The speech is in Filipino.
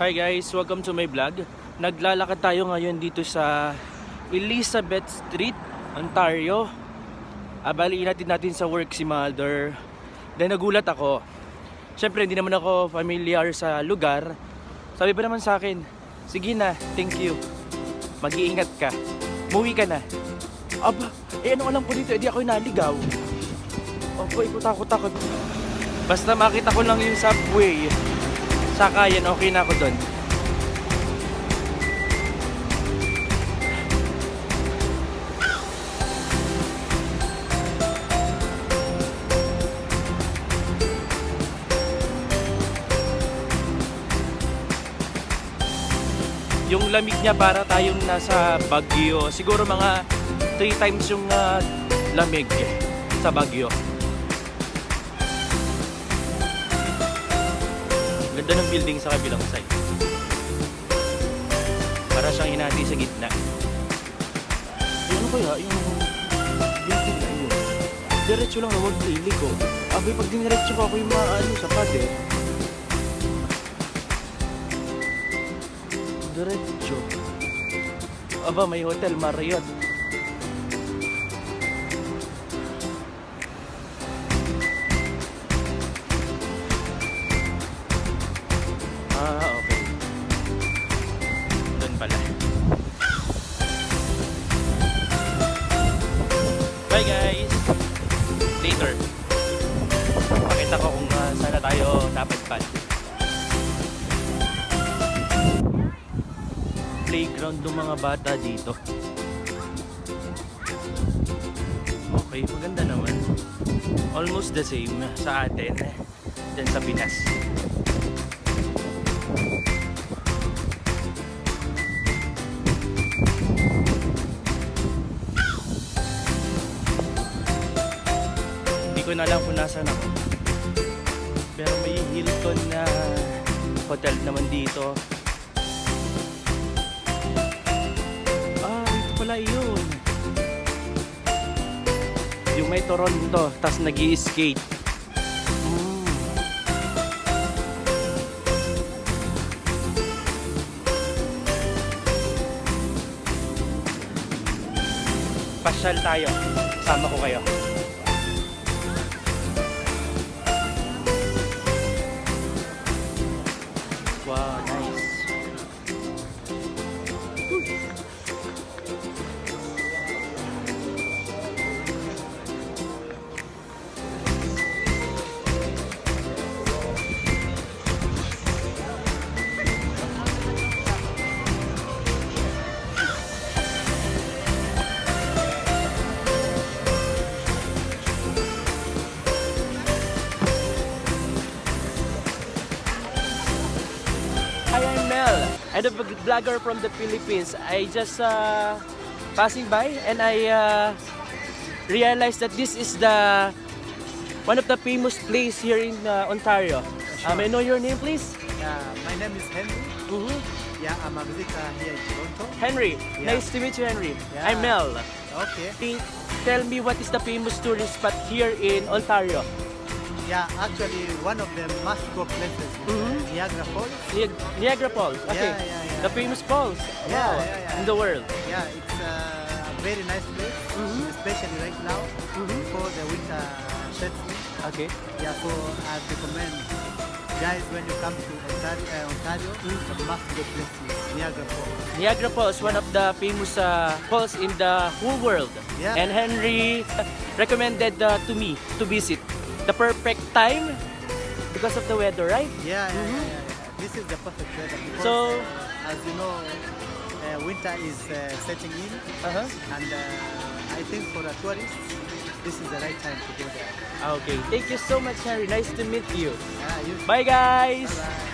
Hi guys, welcome to my vlog. Naglalakad tayo ngayon dito sa Elizabeth Street, Ontario. Abaliin natin natin sa work si Mother. Then nagulat ako. Siyempre hindi naman ako familiar sa lugar. Sabi pa naman sa akin, sige na, thank you. Mag-iingat ka. Muwi ka na. Aba, eh ano alam ko dito, edi ako'y naligaw. Opo, ikot takot takot. Basta makita ko lang yung subway. Saka yan, okay na ako doon. Yung lamig niya para tayong nasa Baguio. Siguro mga 3 times yung ah, lamig sa Baguio. Ganda ng building sa kabilang side. Para siyang hinati sa gitna. Eh, ano kaya yung building na yun? Diretso lang na wag lilig ko. Abay, pag diniretso ko ako yung mga ano sa pader. Diretso. Aba, may hotel, Marriott. Tayo napadpad. Playground ng mga bata dito. Okay, maganda naman. Almost the same sa atin dyan sa Pinas. Hindi ko na alam kung nasaan ako. Pero may Hilton na hotel naman dito. Ah, ito pala yun. Yung may Toronto, tas nag skate Mm. Pasyal tayo. Sama ko kayo. I'm a vlogger from the Philippines. I just uh, passing by and I uh, realized that this is the one of the famous place here in uh, Ontario. Uh, may I know your name, please? Yeah, my name is Henry. Mhm. Yeah, I'm a visitor here in Toronto. Henry. Yeah. Nice to meet you, Henry. Yeah. I'm Mel. Okay. Tell me what is the famous tourist spot here in Ontario? Yeah, actually one of the must-go places is uh, Mhm. Niagara Falls. Ni- Niagara Falls. Okay. Yeah, yeah, yeah. The famous falls. Yeah, Wow. yeah, yeah. In the world. Yeah, it's uh, a very nice place, Mhm. especially right now Mhm. before the winter sets in. Okay. Yeah, so I recommend guys when you come to Ontario, uh, Ontario the must-go place is Niagara Falls. Niagara Falls, one of the famous uh, falls in the whole world. Yeah. And Henry recommended uh, to me to visit. The perfect time because of the weather, right? Yeah, yeah, Mhm. yeah, yeah, yeah. This is the perfect weather because, So- uh, as you know, uh, winter is uh, setting in, Uh-huh. and uh, I think for a tourist, this is the right time to go there. Okay. Thank you so much, Henry. Nice to meet you. Yeah, you. Bye, guys. Bye-bye.